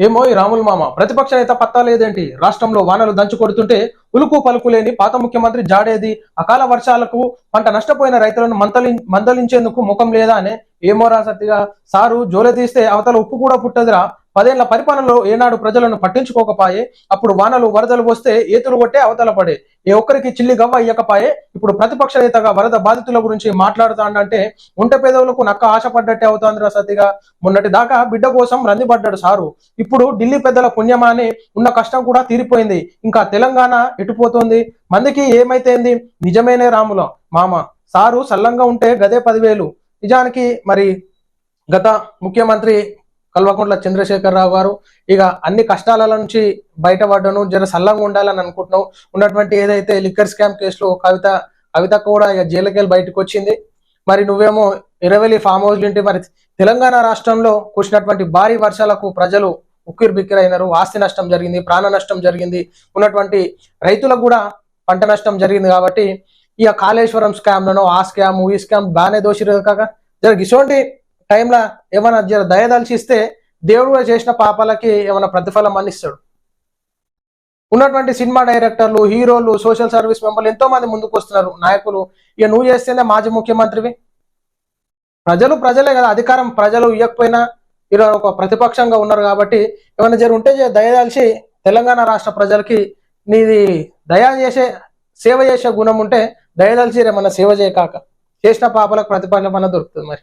ఏమో ఈ రాముల మామ ప్రతిపక్ష నేత పత్తా లేదేంటి? రాష్ట్రంలో వానలు దంచు కొడుతుంటే ఉలుకు పలుకు లేని పాత ముఖ్యమంత్రి జాడేది అకాల వర్షాలకు పంట నష్టపోయిన రైతులను మంతలి మందలించేందుకు ముఖం లేదా అని ఏమోరా సత్తిగా. సారు జోలె తీస్తే అవతల ఉప్పు కూడా పుట్టదురా. పదేళ్ళ పరిపాలనలో ఏనాడు ప్రజలను పట్టించుకోకపాయే. అప్పుడు వానలు వరదలు వస్తే ఏతులు కొట్టే అవతల పడే. ఏ ఒక్కరికి చిల్లి గవ్వ అయ్యకపాయే ఇప్పుడు ప్రతిపక్ష నేతగా వరద బాధితుల గురించి మాట్లాడుతాడంటే ఉంట పేదవులకు నక్క ఆశపడ్డట్టే అవుతోందిరా సతిగా మొన్నటి దాకా బిడ్డ కోసం రందిపడ్డాడు సారు. ఇప్పుడు ఢిల్లీ పెద్దల పుణ్యమాని ఉన్న కష్టం కూడా తీరిపోయింది. ఇంకా తెలంగాణ ఎటుపోతుంది మందికి ఏమైతేంది? నిజమేనే రాముల. మామ సారు సల్లంగా ఉంటే గదే పదివేలు. నిజానికి మరి గత ముఖ్యమంత్రి కల్వకుంట్ల చంద్రశేఖరరావు గారు ఇక అన్ని కష్టాల నుంచి బయటపడ్డను జర సల్లంగా ఉండాలని అనుకుంటున్నావు ఉన్నటువంటి ఏదైతే లిక్కర్ స్కామ్ కేసులో కవిత కవిత కూడా ఇక జైలుకెళ్ళి బయటకు వచ్చింది. మరి నువ్వేమో ఇరవెలి ఫామ్ హౌస్ నుండి మరి తెలంగాణ రాష్ట్రంలో కురిసినటువంటి భారీ వర్షాలకు ప్రజలు ఉక్కిరి బిక్కిరైనారు ఆస్తి నష్టం జరిగింది ప్రాణ నష్టం జరిగింది. ఉన్నటువంటి రైతులకు కూడా పంట నష్టం జరిగింది కాబట్టి ఇక కాళేశ్వరం స్కామ్లను ఆ స్కామ్ ఈ స్కామ్ బాగానే దోషిరు కాక. జర ఇటువంటి టైంలో ఏమైనా జర దయదలిచిస్తే దేవుడు కూడా చేసిన పాపాలకి ఏమైనా ప్రతిఫలం అందిస్తాడు. ఉన్నటువంటి సినిమా డైరెక్టర్లు హీరోలు సోషల్ సర్వీస్ మెంబర్లు ఎంతో మంది ముందుకు వస్తున్నారు. నాయకులు ఇక నువ్వు చేస్తేనే మాజీ ముఖ్యమంత్రివి. ప్రజలు ప్రజలే కదా అధికారం ప్రజలు ఇవ్వకపోయినా ఈరోజు ఒక ప్రతిపక్షంగా ఉన్నారు కాబట్టి ఏమైనా జర ఉంటే దయదాల్చి తెలంగాణ రాష్ట్ర ప్రజలకి నీది దయా చేసే సేవ చేసే గుణం ఉంటే దయదలిచి మన సేవ చేయకాక చేసిన పాపలకు ప్రతిఫలం మన దొరుకుతుంది మరి.